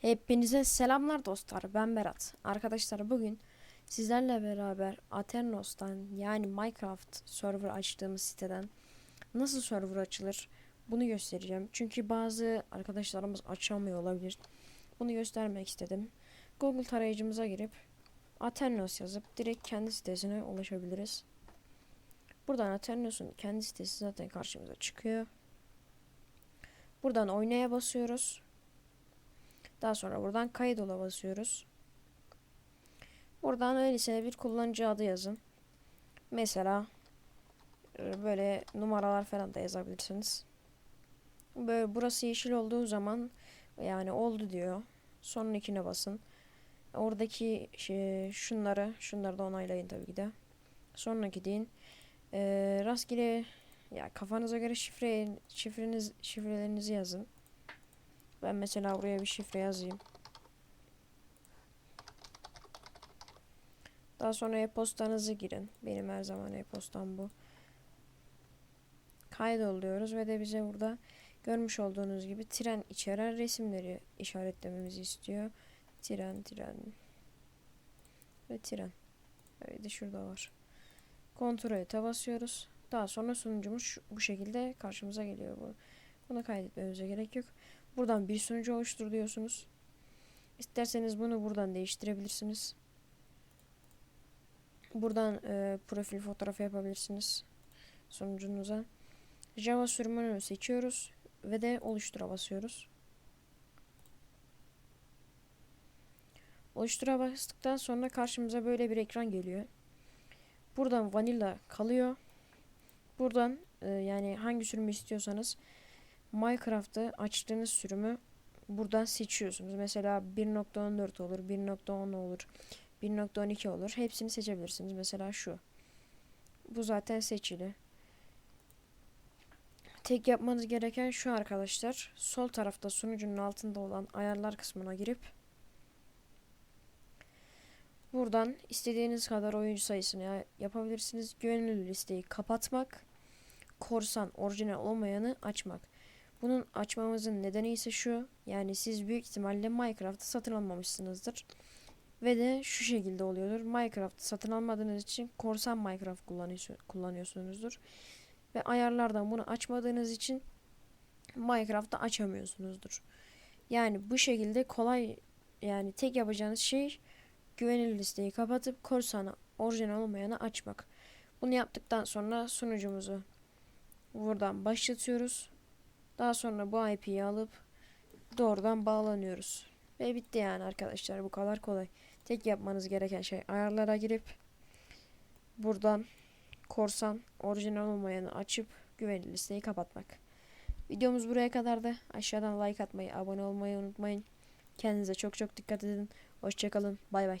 Hepinize selamlar dostlar. Ben Berat. Arkadaşlar bugün sizlerle beraber Aternos'tan yani Minecraft server açtığımız siteden nasıl server açılır bunu göstereceğim. Çünkü bazı arkadaşlarımız açamıyor olabilir. Bunu göstermek istedim. Google tarayıcımıza girip Aternos yazıp direkt kendi sitesine ulaşabiliriz. Buradan Aternos'un kendi sitesi zaten karşımıza çıkıyor. Buradan oynaya basıyoruz. Daha sonra buradan kaydola basıyoruz. Buradan öylesine bir kullanıcı adı yazın. Mesela e, böyle numaralar falan da yazabilirsiniz. Böyle burası yeşil olduğu zaman yani oldu diyor. Sonrakine basın. Oradaki şey, şunları şunları da onaylayın tabii ki de. Sonraki deyin. E, rastgele ya kafanıza göre şifre şifreniz şifrelerinizi yazın. Ben mesela buraya bir şifre yazayım. Daha sonra e-postanızı girin. Benim her zaman e-postam bu. Kaydoluyoruz ve de bize burada görmüş olduğunuz gibi tren içeren resimleri işaretlememizi istiyor. Tren, tren ve tren. Evet de şurada var. Kontrol basıyoruz. Daha sonra sunucumuz bu şekilde karşımıza geliyor. Bu. Bunu kaydetmemize gerek yok. Buradan bir sunucu oluştur diyorsunuz. İsterseniz bunu buradan değiştirebilirsiniz. Buradan e, profil fotoğrafı yapabilirsiniz sunucunuza. Java sürümünü seçiyoruz ve de oluştura basıyoruz. Oluştura bastıktan sonra karşımıza böyle bir ekran geliyor. Buradan vanilla kalıyor. Buradan e, yani hangi sürümü istiyorsanız Minecraft'ı açtığınız sürümü buradan seçiyorsunuz. Mesela 1.14 olur, 1.10 olur, 1.12 olur. Hepsini seçebilirsiniz. Mesela şu. Bu zaten seçili. Tek yapmanız gereken şu arkadaşlar. Sol tarafta sunucunun altında olan ayarlar kısmına girip buradan istediğiniz kadar oyuncu sayısını ya- yapabilirsiniz. Güvenilir listeyi kapatmak, korsan orijinal olmayanı açmak. Bunun açmamızın nedeni ise şu. Yani siz büyük ihtimalle Minecraft'ı satın almamışsınızdır. Ve de şu şekilde oluyordur. Minecraft'ı satın almadığınız için korsan Minecraft kullanıyorsu- kullanıyorsunuzdur. Ve ayarlardan bunu açmadığınız için Minecraft'ı açamıyorsunuzdur. Yani bu şekilde kolay yani tek yapacağınız şey güvenilir listeyi kapatıp korsanı orijinal olmayanı açmak. Bunu yaptıktan sonra sunucumuzu buradan başlatıyoruz. Daha sonra bu IP'yi alıp doğrudan bağlanıyoruz. Ve bitti yani arkadaşlar bu kadar kolay. Tek yapmanız gereken şey ayarlara girip buradan korsan orijinal olmayanı açıp güvenli listeyi kapatmak. Videomuz buraya kadardı. Aşağıdan like atmayı, abone olmayı unutmayın. Kendinize çok çok dikkat edin. Hoşçakalın. Bay bay.